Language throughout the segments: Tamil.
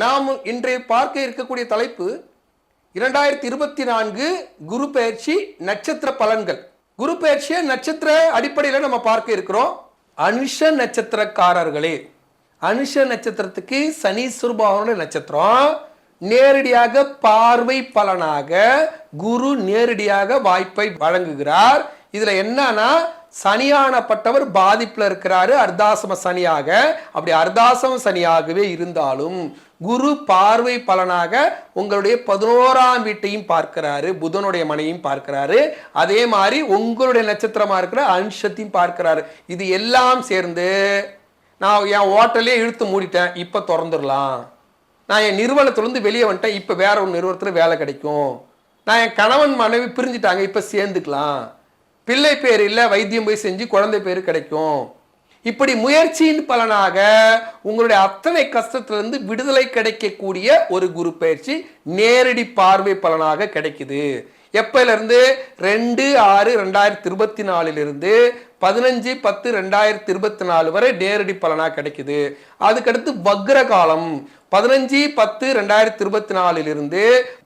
நாம் இன்றைய பார்க்க இருக்கக்கூடிய தலைப்பு இரண்டாயிரத்தி இருபத்தி நான்கு குரு பயிற்சி நட்சத்திர பலன்கள். குரு பயிற்சியை நட்சத்திர அடிப்படையில் நம்ம பார்க்க இருக்கிறோம். அனுஷ நட்சத்திரக்காரர்களே. அனுஷ நட்சத்திரத்துக்கு சனீஸ்வரபாவனுடைய நட்சத்திரம். நேரடியாக பார்வை பலனாக குரு நேரடியாக வாய்ப்பை வழங்குகிறார். இதில் என்னன்னா சனியானப்பட்டவர் பாதிப்பில் இருக்கிறாரு அர்த்தாசம சனியாக. அப்படி அர்த்தாசம சனியாகவே இருந்தாலும் குரு பார்வை பலனாக உங்களுடைய பதினோராம் வீட்டையும் பார்க்கிறாரு புதனுடைய மனையும் பார்க்கிறாரு. அதே மாதிரி உங்களுடைய நட்சத்திரமா இருக்கிற அம்சத்தையும் பார்க்கிறாரு. இது எல்லாம் சேர்ந்து நான் என் ஓட்டலே இழுத்து மூடிட்டேன் இப்போ திறந்துடலாம். நான் என் நிறுவனத்துலேருந்து வெளியே வந்துட்டேன் இப்போ வேற ஒரு நிறுவனத்தில் வேலை கிடைக்கும். நான் என் கணவன் மனைவி பிரிஞ்சுட்டாங்க இப்போ சேர்ந்துக்கலாம். பிள்ளை பேர் இல்லை வைத்தியம் போய் செஞ்சு குழந்தை பேர் கிடைக்கும். இப்படி முயற்சியின் பலனாக உங்களுடைய அத்தனை கஷ்டத்திலிருந்து விடுதலை கிடைக்கக்கூடிய ஒரு குரு பயிற்சி நேரடி பார்வை பலனாக கிடைக்குது. எப்பலேருந்து ரெண்டு ஆறு ரெண்டாயிரத்தி இருபத்தி நாலுலேருந்து பதினஞ்சு பத்து ரெண்டாயிரத்தி இருபத்தி நாலு வரை நேரடி பலனாக கிடைக்குது. அதுக்கடுத்து வக்ர காலம் பதினஞ்சு பத்து ரெண்டாயிரத்தி இருபத்தி நாலுலேருந்து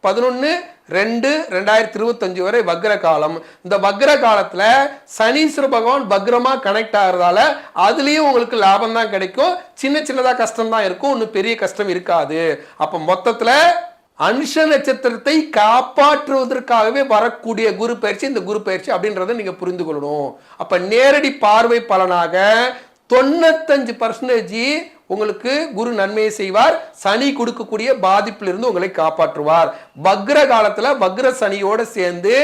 பதினொன்று ரெண்டு ரெண்டாயிரத்தி இருபத்தஞ்சு வரை வக்ர காலம் இந்த வக்ர காலத்தில் சனீஸ்வர பகவான் வக்ரமாக கனெக்ட் ஆகிறதால அதுலேயும் உங்களுக்கு லாபம் தான் கிடைக்கும். சின்ன சின்னதாக கஷ்டம் தான் இருக்கும். ஒன்றும் பெரிய கஷ்டம் இருக்காது. அப்போ மொத்தத்தில் அனுஷ நட்சத்திரத்தை காப்பாற்றுவதற்காகவே வரக்கூடிய குரு பயிற்சி இந்த குரு பயிற்சி அப்படின்றத நீங்க புரிந்து கொள்ளணும். அப்ப நேரடி பார்வை பலனாக தொண்ணூத்தஞ்சு பர்சன்டேஜ் உங்களுக்கு குரு நன்மையை செய்வார். சனி கொடுக்கக்கூடிய பாதிப்பிலிருந்து உங்களை காப்பாற்றுவார். வக்ர காலத்துல வக்ர சனியோட சேர்ந்து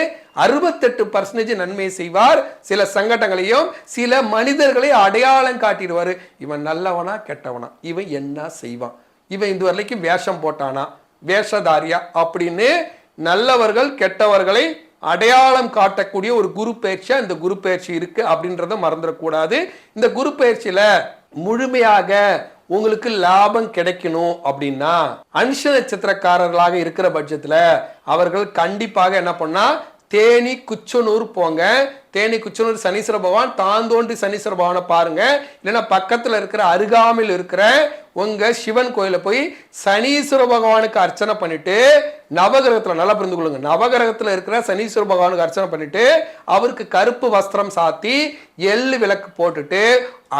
அறுபத்தெட்டு பர்சன்டேஜ் நன்மையை செய்வார். சில சங்கடங்களையும் சில மனிதர்களை அடையாளம் காட்டிடுவார். இவன் நல்லவனா கெட்டவனா? இவன் என்ன செய்வான்? இவன் இது வரைக்கும் வேஷம் போட்டானா? வேஷதாரியா அப்படின்னு நல்லவர்கள் கெட்டவர்களை அடையாளம் காட்டக்கூடிய ஒரு குரு பயிற்சியாக இந்த குரு பயிற்சி இருக்கு அப்படின்றத மறந்துடக்கூடாது. இந்த குரு பயிற்சியில முழுமையாக உங்களுக்கு லாபம் கிடைக்கணும் அப்படின்னா அனுஷ நட்சத்திரக்காரர்களாக இருக்கிற பட்சத்தில் அவர்கள் கண்டிப்பாக என்ன பண்ணா தேனி குச்சனூர் போங்க. தேனி குச்சனூர் சனீஸ்வர பகவான் தாந்தோன்றி சனீஸ்வர பகவானை பாருங்க. இல்லைன்னா பக்கத்தில் இருக்கிற அருகாமையில் இருக்கிற உங்க சிவன் கோயில போய் சனீஸ்வர பகவானுக்கு அர்ச்சனை பண்ணிட்டு நவகிரகத்தில் நல்லா புரிந்து கொள்ளுங்க. நவகிரகத்தில் இருக்கிற சனீஸ்வர பகவானுக்கு அர்ச்சனை பண்ணிட்டு அவருக்கு கருப்பு வஸ்திரம் சாத்தி எள்ளு விளக்கு போட்டுட்டு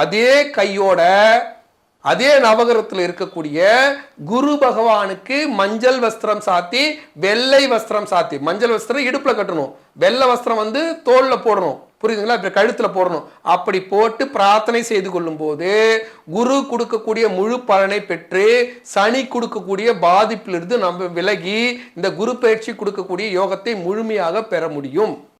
அதே கையோட அதே நவகரத்தில் இருக்கக்கூடிய குரு பகவானுக்கு மஞ்சள் வஸ்திரம் சாத்தி வெள்ளை வஸ்திரம் சாத்தி. மஞ்சள் வஸ்திரம் இடுப்பில் கட்டணும். வெள்ளை வஸ்திரம் வந்து தோலில் போடணும். புரியுதுங்களா? இப்போ கழுத்தில் போடணும். அப்படி போட்டு பிரார்த்தனை செய்து கொள்ளும் போது குரு கொடுக்கக்கூடிய முழு பலனை பெற்று சனி கொடுக்கக்கூடிய பாதிப்பிலிருந்து நம்ம விலகி இந்த குரு பயிற்சி கொடுக்கக்கூடிய யோகத்தை முழுமையாக பெற முடியும்.